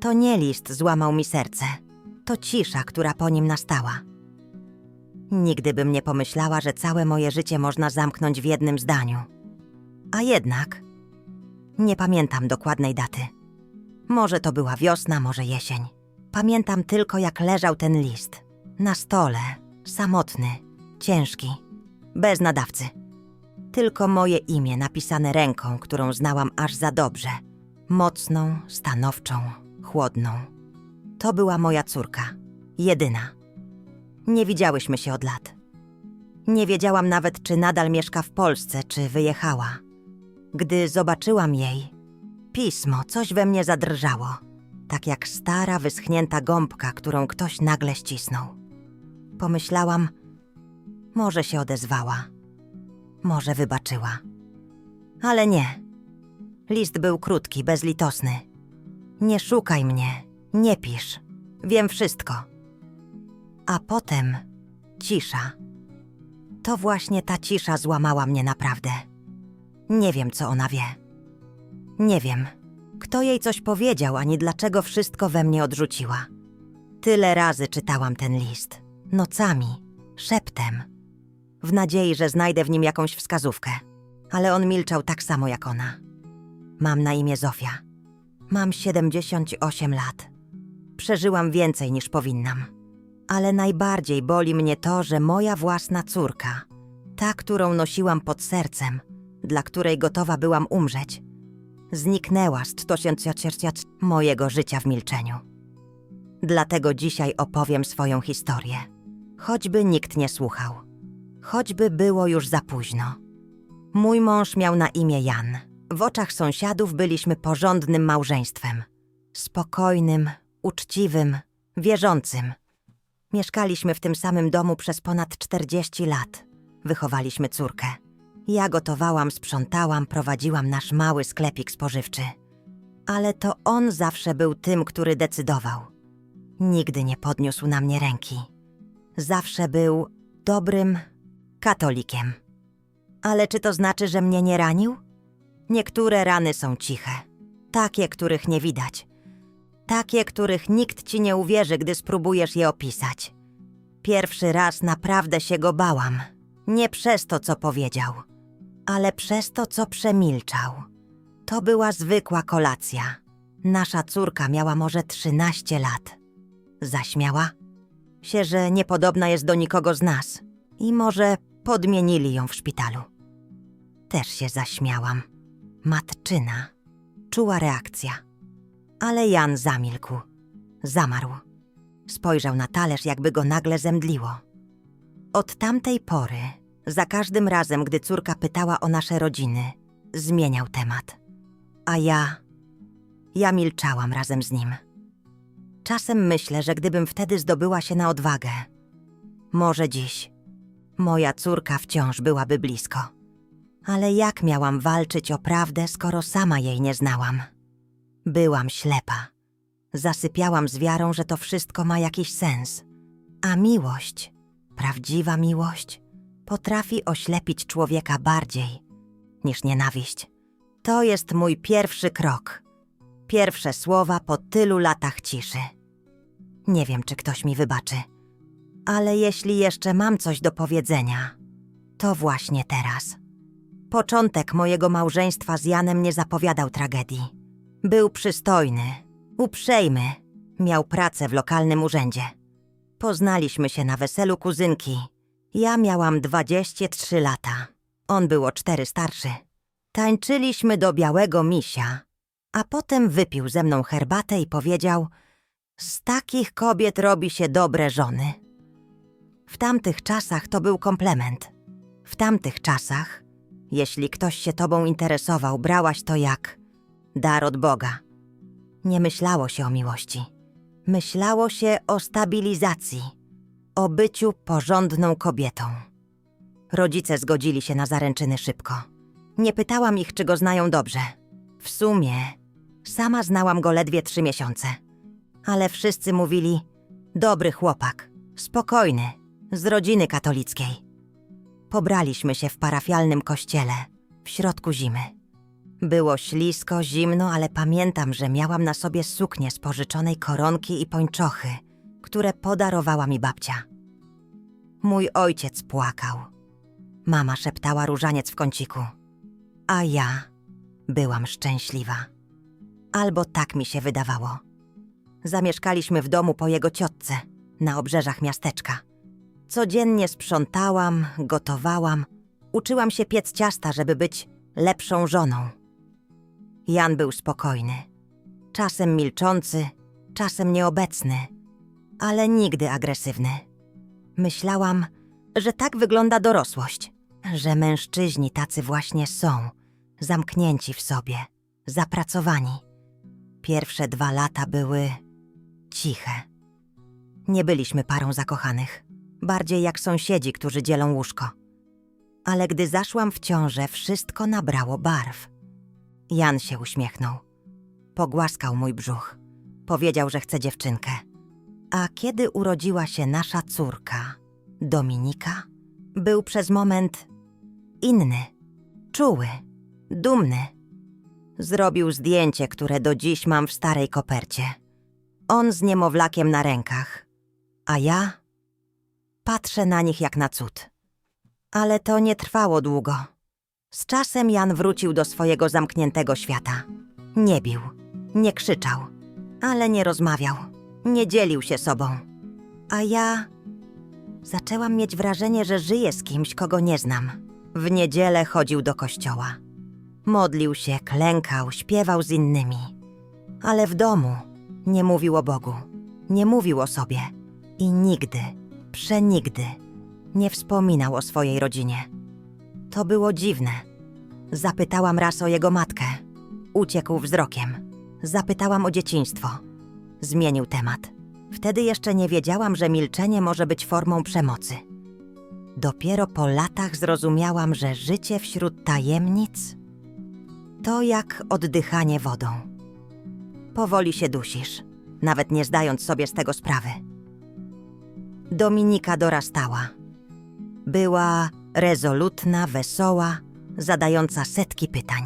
To nie list złamał mi serce, to cisza, która po nim nastała. Nigdy bym nie pomyślała, że całe moje życie można zamknąć w jednym zdaniu. A jednak nie pamiętam dokładnej daty. Może to była wiosna, może jesień. Pamiętam tylko, jak leżał ten list. Na stole, samotny, ciężki, bez nadawcy. Tylko moje imię napisane ręką, którą znałam aż za dobrze. Mocną, stanowczą, chłodną. To była moja córka. Jedyna. Nie widziałyśmy się od lat. Nie wiedziałam nawet, czy nadal mieszka w Polsce, czy wyjechała. Gdy zobaczyłam jej, pismo, coś we mnie zadrżało. Tak jak stara, wyschnięta gąbka, którą ktoś nagle ścisnął. Pomyślałam, może się odezwała, może wybaczyła. Ale nie. List był krótki, bezlitosny. Nie szukaj mnie, nie pisz. Wiem wszystko. A potem cisza. To właśnie ta cisza złamała mnie naprawdę. Nie wiem, co ona wie. Nie wiem, kto jej coś powiedział, ani dlaczego wszystko we mnie odrzuciła. Tyle razy czytałam ten list. Nocami, szeptem. W nadziei, że znajdę w nim jakąś wskazówkę. Ale on milczał tak samo jak ona. Mam na imię Zofia. Mam 78 lat. Przeżyłam więcej niż powinnam. Ale najbardziej boli mnie to, że moja własna córka, ta, którą nosiłam pod sercem, dla której gotowa byłam umrzeć, zniknęła z mojego życia w milczeniu. Dlatego dzisiaj opowiem swoją historię. Choćby nikt nie słuchał. Choćby było już za późno. Mój mąż miał na imię Jan. W oczach sąsiadów byliśmy porządnym małżeństwem. Spokojnym, uczciwym, wierzącym. Mieszkaliśmy w tym samym domu przez ponad 40 lat. Wychowaliśmy córkę. Ja gotowałam, sprzątałam, prowadziłam nasz mały sklepik spożywczy. Ale to on zawsze był tym, który decydował. Nigdy nie podniósł na mnie ręki. Zawsze był dobrym katolikiem. Ale czy to znaczy, że mnie nie ranił? Niektóre rany są ciche, takie, których nie widać. Takie, których nikt ci nie uwierzy, gdy spróbujesz je opisać. Pierwszy raz naprawdę się go bałam. Nie przez to, co powiedział, ale przez to, co przemilczał. To była zwykła kolacja. Nasza córka miała może 13 lat. Zaśmiała się, że niepodobna jest do nikogo z nas i może podmienili ją w szpitalu. Też się zaśmiałam. Matczyna. Czuła reakcja. Ale Jan zamilkł. Zamarł. Spojrzał na talerz, jakby go nagle zemdliło. Od tamtej pory, za każdym razem, gdy córka pytała o nasze rodziny, zmieniał temat. A ja. Ja milczałam razem z nim. Czasem myślę, że gdybym wtedy zdobyła się na odwagę, może dziś, moja córka wciąż byłaby blisko. Ale jak miałam walczyć o prawdę, skoro sama jej nie znałam? Byłam ślepa. Zasypiałam z wiarą, że to wszystko ma jakiś sens. A miłość, prawdziwa miłość, potrafi oślepić człowieka bardziej niż nienawiść. To jest mój pierwszy krok. Pierwsze słowa po tylu latach ciszy. Nie wiem, czy ktoś mi wybaczy. Ale jeśli jeszcze mam coś do powiedzenia, to właśnie teraz. Początek mojego małżeństwa z Janem nie zapowiadał tragedii. Był przystojny, uprzejmy, miał pracę w lokalnym urzędzie. Poznaliśmy się na weselu kuzynki. Ja miałam 23 lata. On był o cztery starszy. Tańczyliśmy do białego misia, a potem wypił ze mną herbatę i powiedział: Z takich kobiet robi się dobre żony. W tamtych czasach to był komplement. W tamtych czasach, jeśli ktoś się tobą interesował, brałaś to jak dar od Boga. Nie myślało się o miłości. Myślało się o stabilizacji, o byciu porządną kobietą. Rodzice zgodzili się na zaręczyny szybko. Nie pytałam ich, czy go znają dobrze. W sumie, sama znałam go ledwie trzy miesiące. Ale wszyscy mówili: dobry chłopak, spokojny, z rodziny katolickiej. Pobraliśmy się w parafialnym kościele w środku zimy. Było ślisko, zimno, ale pamiętam, że miałam na sobie suknię z pożyczonej koronki i pończochy, które podarowała mi babcia. Mój ojciec płakał. Mama szeptała różaniec w kąciku. A ja byłam szczęśliwa. Albo tak mi się wydawało. Zamieszkaliśmy w domu po jego ciotce, na obrzeżach miasteczka. Codziennie sprzątałam, gotowałam, uczyłam się piec ciasta, żeby być lepszą żoną. Jan był spokojny, czasem milczący, czasem nieobecny, ale nigdy agresywny. Myślałam, że tak wygląda dorosłość, że mężczyźni tacy właśnie są, zamknięci w sobie, zapracowani. Pierwsze dwa lata były ciche. Nie byliśmy parą zakochanych, bardziej jak sąsiedzi, którzy dzielą łóżko. Ale gdy zaszłam w ciążę, wszystko nabrało barw. Jan się uśmiechnął. Pogłaskał mój brzuch. Powiedział, że chce dziewczynkę. A kiedy urodziła się nasza córka, Dominika, był przez moment inny, czuły, dumny. Zrobił zdjęcie, które do dziś mam w starej kopercie. On z niemowlakiem na rękach, a ja patrzę na nich jak na cud. Ale to nie trwało długo. Z czasem Jan wrócił do swojego zamkniętego świata. Nie bił, nie krzyczał, ale nie rozmawiał, nie dzielił się sobą. A ja zaczęłam mieć wrażenie, że żyję z kimś, kogo nie znam. W niedzielę chodził do kościoła. Modlił się, klękał, śpiewał z innymi. Ale w domu nie mówił o Bogu, nie mówił o sobie i nigdy, przenigdy nie wspominał o swojej rodzinie. To było dziwne. Zapytałam raz o jego matkę. Uciekł wzrokiem. Zapytałam o dzieciństwo. Zmienił temat. Wtedy jeszcze nie wiedziałam, że milczenie może być formą przemocy. Dopiero po latach zrozumiałam, że życie wśród tajemnic to jak oddychanie wodą. Powoli się dusisz, nawet nie zdając sobie z tego sprawy. Dominika dorastała. Była rezolutna, wesoła, zadająca setki pytań.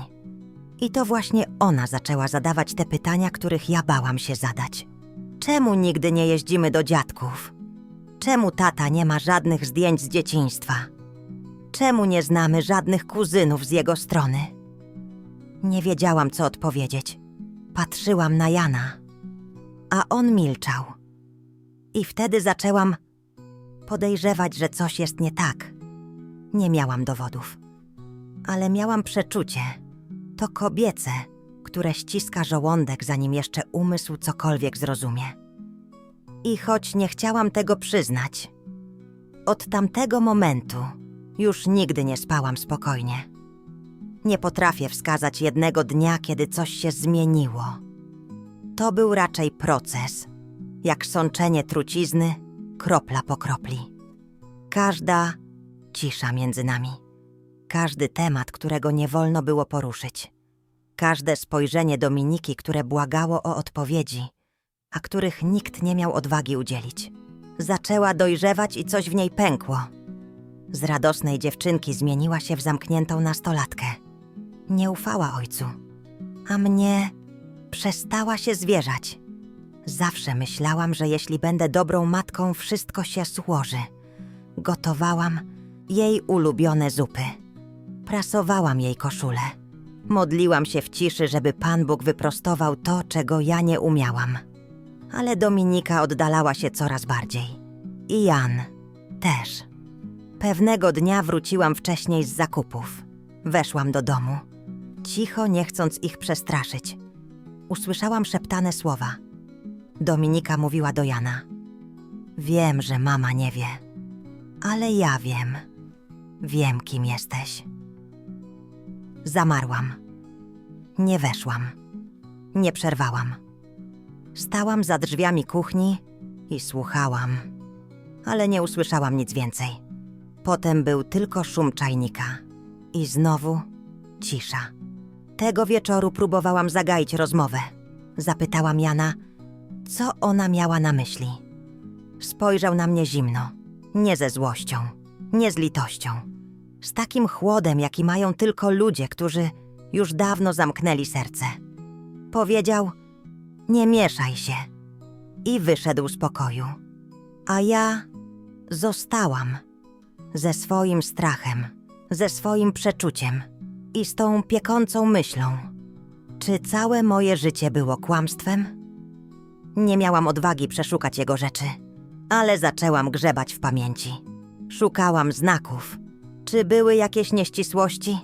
I to właśnie ona zaczęła zadawać te pytania, których ja bałam się zadać. Czemu nigdy nie jeździmy do dziadków? Czemu tata nie ma żadnych zdjęć z dzieciństwa? Czemu nie znamy żadnych kuzynów z jego strony? Nie wiedziałam, co odpowiedzieć. Patrzyłam na Jana, a on milczał. I wtedy zaczęłam podejrzewać, że coś jest nie tak. Nie miałam dowodów, ale miałam przeczucie. To kobiece, które ściska żołądek, zanim jeszcze umysł cokolwiek zrozumie. I choć nie chciałam tego przyznać, od tamtego momentu już nigdy nie spałam spokojnie. Nie potrafię wskazać jednego dnia, kiedy coś się zmieniło. To był raczej proces, jak sączenie trucizny, kropla po kropli. Każda cisza między nami, każdy temat, którego nie wolno było poruszyć, każde spojrzenie Dominiki, które błagało o odpowiedzi, a których nikt nie miał odwagi udzielić. Zaczęła dojrzewać i coś w niej pękło. Z radosnej dziewczynki zmieniła się w zamkniętą nastolatkę. Nie ufała ojcu, a mnie przestała się zwierzać. Zawsze myślałam, że jeśli będę dobrą matką, wszystko się złoży. Gotowałam jej ulubione zupy. Prasowałam jej koszulę. Modliłam się w ciszy, żeby Pan Bóg wyprostował to, czego ja nie umiałam. Ale Dominika oddalała się coraz bardziej. I Jan też. Pewnego dnia wróciłam wcześniej z zakupów. Weszłam do domu. Cicho, nie chcąc ich przestraszyć. Usłyszałam szeptane słowa. Dominika mówiła do Jana. Wiem, że mama nie wie, ale ja wiem. Wiem, kim jesteś. Zamarłam. Nie weszłam. Nie przerwałam. Stałam za drzwiami kuchni i słuchałam, ale nie usłyszałam nic więcej. Potem był tylko szum czajnika i znowu cisza. Tego wieczoru próbowałam zagaić rozmowę. Zapytałam Jana, co ona miała na myśli. Spojrzał na mnie zimno, nie ze złością, nie z litością. Z takim chłodem, jaki mają tylko ludzie, którzy już dawno zamknęli serce. Powiedział: Nie mieszaj się. I wyszedł z pokoju. A ja zostałam ze swoim strachem, ze swoim przeczuciem i z tą piekącą myślą. Czy całe moje życie było kłamstwem? Nie miałam odwagi przeszukać jego rzeczy, ale zaczęłam grzebać w pamięci. Szukałam znaków. Czy były jakieś nieścisłości?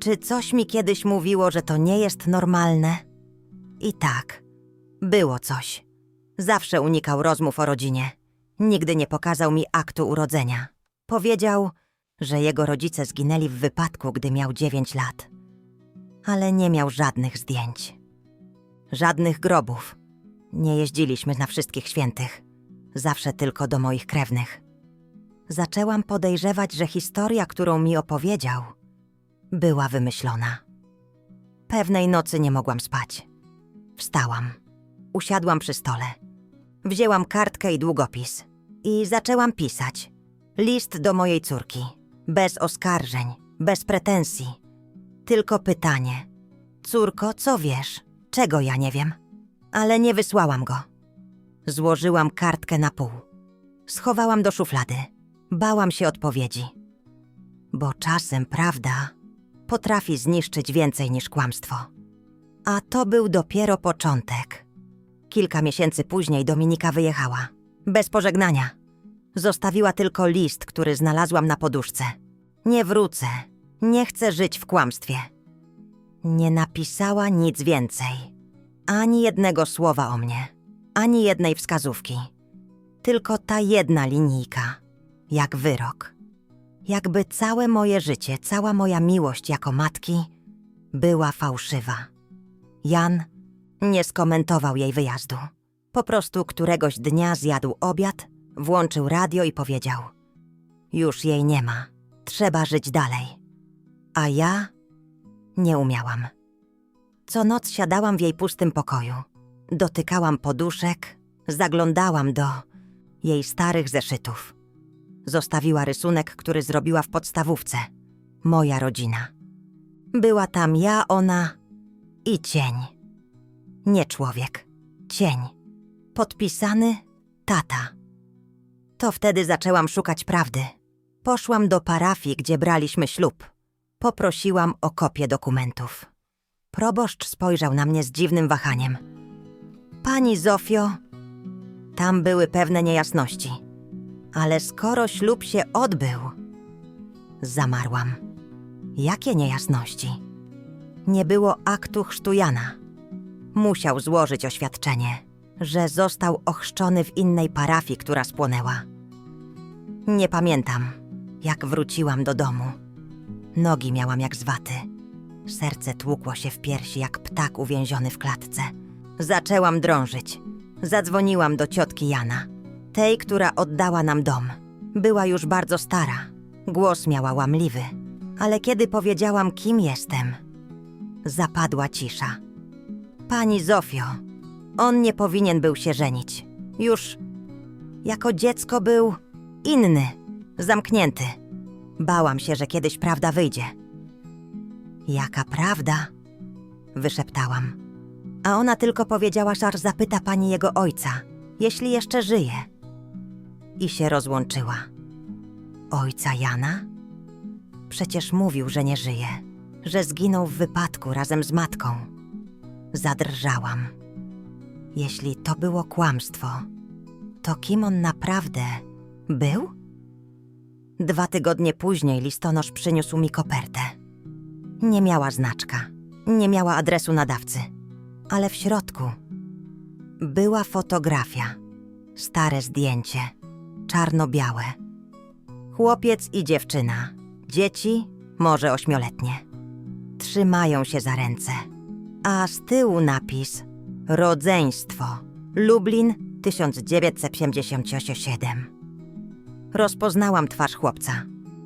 Czy coś mi kiedyś mówiło, że to nie jest normalne? I tak, było coś. Zawsze unikał rozmów o rodzinie. Nigdy nie pokazał mi aktu urodzenia. Powiedział, że jego rodzice zginęli w wypadku, gdy miał 9 lat. Ale nie miał żadnych zdjęć. Żadnych grobów. Nie jeździliśmy na wszystkich świętych. Zawsze tylko do moich krewnych. Zaczęłam podejrzewać, że historia, którą mi opowiedział, była wymyślona. Pewnej nocy nie mogłam spać. Wstałam. Usiadłam przy stole. Wzięłam kartkę i długopis i zaczęłam pisać. List do mojej córki. Bez oskarżeń, bez pretensji. Tylko pytanie. Córko, co wiesz? Czego ja nie wiem? Ale nie wysłałam go. Złożyłam kartkę na pół. Schowałam do szuflady. Bałam się odpowiedzi. Bo czasem prawda potrafi zniszczyć więcej niż kłamstwo. A to był dopiero początek. Kilka miesięcy później Dominika wyjechała. Bez pożegnania. Zostawiła tylko list, który znalazłam na poduszce. Nie wrócę. Nie chcę żyć w kłamstwie. Nie napisała nic więcej. Ani jednego słowa o mnie. Ani jednej wskazówki. Tylko ta jedna linijka. Jak wyrok. Jakby całe moje życie, cała moja miłość jako matki była fałszywa. Jan nie skomentował jej wyjazdu. Po prostu któregoś dnia zjadł obiad, włączył radio i powiedział: Już jej nie ma, trzeba żyć dalej. A ja nie umiałam. Co noc siadałam w jej pustym pokoju, dotykałam poduszek, zaglądałam do jej starych zeszytów. Zostawiła rysunek, który zrobiła w podstawówce. Moja rodzina. Była tam ja, ona i cień. Nie człowiek, cień. Podpisany tata. To wtedy zaczęłam szukać prawdy. Poszłam do parafii, gdzie braliśmy ślub. Poprosiłam o kopię dokumentów. Proboszcz spojrzał na mnie z dziwnym wahaniem. Pani Zofio, tam były pewne niejasności. Ale skoro ślub się odbył, zamarłam. Jakie niejasności? Nie było aktu chrztu Jana. Musiał złożyć oświadczenie, że został ochrzczony w innej parafii, która spłonęła. Nie pamiętam, jak wróciłam do domu. Nogi miałam jak z waty. Serce tłukło się w piersi jak ptak uwięziony w klatce. Zaczęłam drążyć. Zadzwoniłam do ciotki Jana, tej, która oddała nam dom. Była już bardzo stara. Głos miała łamliwy, ale kiedy powiedziałam, kim jestem, zapadła cisza. Pani Zofio, on nie powinien był się żenić. Już jako dziecko był inny, zamknięty. Bałam się, że kiedyś prawda wyjdzie. Jaka prawda? Wyszeptałam. A ona tylko powiedziała, że zapyta pani jego ojca, jeśli jeszcze żyje. I się rozłączyła. Ojca Jana? Przecież mówił, że nie żyje, że zginął w wypadku razem z matką. Zadrżałam. Jeśli to było kłamstwo, to kim on naprawdę był? Dwa tygodnie później listonosz przyniósł mi kopertę. Nie miała znaczka, nie miała adresu nadawcy, ale w środku była fotografia, stare zdjęcie, czarno-białe. Chłopiec i dziewczyna, dzieci, może ośmioletnie. Trzymają się za ręce, a z tyłu napis Rodzeństwo, Lublin 1957. Rozpoznałam twarz chłopca.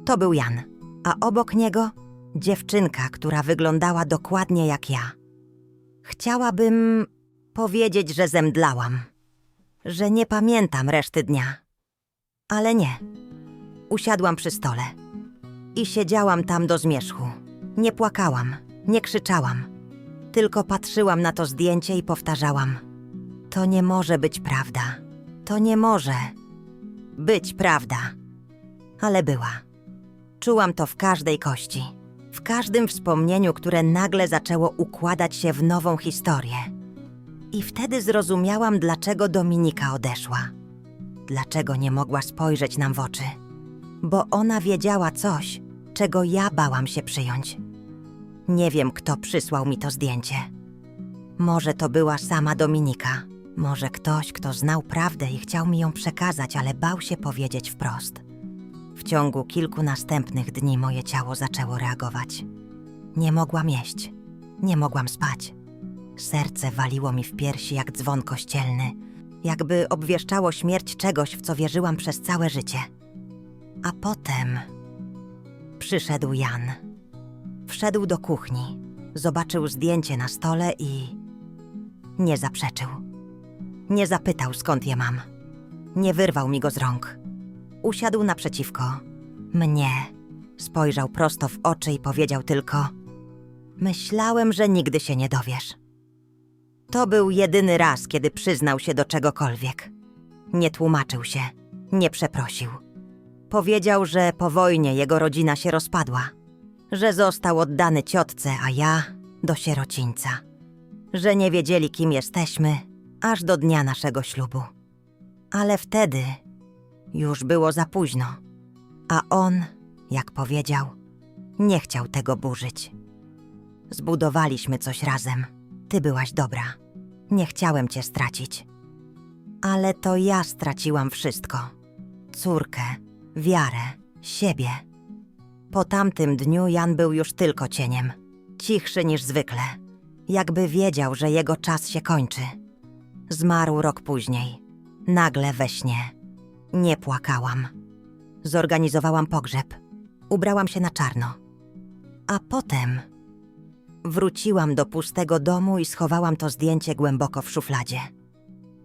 To był Jan, a obok niego dziewczynka, która wyglądała dokładnie jak ja. Chciałabym powiedzieć, że zemdlałam, że nie pamiętam reszty dnia. Ale nie. Usiadłam przy stole i siedziałam tam do zmierzchu. Nie płakałam, Nie krzyczałam. Tylko patrzyłam na to zdjęcie i powtarzałam: To nie może być prawda. To nie może być prawda. Ale była. Czułam to w każdej kości, w każdym wspomnieniu, które nagle zaczęło układać się w nową historię. I wtedy zrozumiałam, dlaczego Dominika odeszła. Dlaczego nie mogła spojrzeć nam w oczy. Bo ona wiedziała coś, czego ja bałam się przyjąć. Nie wiem, kto przysłał mi to zdjęcie. Może to była sama Dominika. Może ktoś, kto znał prawdę i chciał mi ją przekazać, ale bał się powiedzieć wprost. W ciągu kilku następnych dni moje ciało zaczęło reagować. Nie mogłam jeść, nie mogłam spać. Serce waliło mi w piersi jak dzwon kościelny, jakby obwieszczało śmierć czegoś, w co wierzyłam przez całe życie. A potem przyszedł Jan. Wszedł do kuchni, zobaczył zdjęcie na stole i nie zaprzeczył. Nie zapytał, skąd je mam. Nie wyrwał mi go z rąk. Usiadł naprzeciwko. Mnie. Spojrzał prosto w oczy i powiedział tylko: Myślałem, że nigdy się nie dowiesz. To był jedyny raz, kiedy przyznał się do czegokolwiek. Nie tłumaczył się, nie przeprosił. Powiedział, że po wojnie jego rodzina się rozpadła, że został oddany ciotce, a ja do sierocińca, że nie wiedzieli, kim jesteśmy, aż do dnia naszego ślubu. Ale wtedy już było za późno, a on, jak powiedział, nie chciał tego burzyć. Zbudowaliśmy coś razem. Ty byłaś dobra. Nie chciałem cię stracić. Ale to ja straciłam wszystko: córkę, wiarę, siebie. Po tamtym dniu Jan był już tylko cieniem, cichszy niż zwykle, jakby wiedział, że jego czas się kończy. Zmarł rok później, nagle we śnie. Nie płakałam. Zorganizowałam pogrzeb. Ubrałam się na czarno. A potem wróciłam do pustego domu i schowałam to zdjęcie głęboko w szufladzie.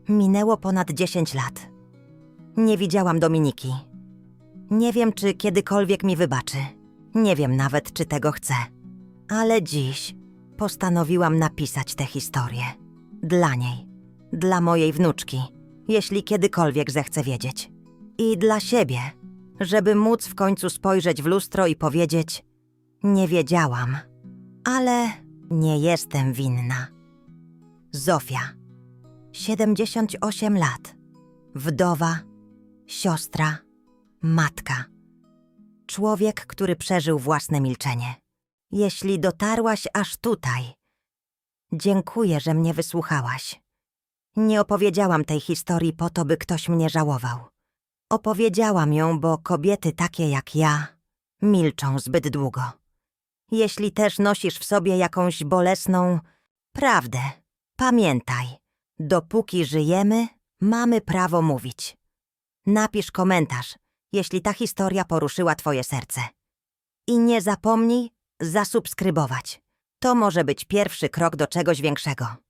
Minęło ponad 10 lat. Nie widziałam Dominiki. Nie wiem, czy kiedykolwiek mi wybaczy. Nie wiem nawet, czy tego chcę. Ale dziś postanowiłam napisać tę historię. Dla niej. Dla mojej wnuczki, jeśli kiedykolwiek zechce wiedzieć. I dla siebie, żeby móc w końcu spojrzeć w lustro i powiedzieć: Nie wiedziałam, ale nie jestem winna. Zofia, 78 lat, wdowa, siostra, matka. Człowiek, który przeżył własne milczenie. Jeśli dotarłaś aż tutaj, dziękuję, że mnie wysłuchałaś. Nie opowiedziałam tej historii po to, by ktoś mnie żałował. Opowiedziałam ją, bo kobiety takie jak ja milczą zbyt długo. Jeśli też nosisz w sobie jakąś bolesną prawdę, pamiętaj, dopóki żyjemy, mamy prawo mówić. Napisz komentarz, jeśli ta historia poruszyła Twoje serce. I nie zapomnij zasubskrybować. To może być pierwszy krok do czegoś większego.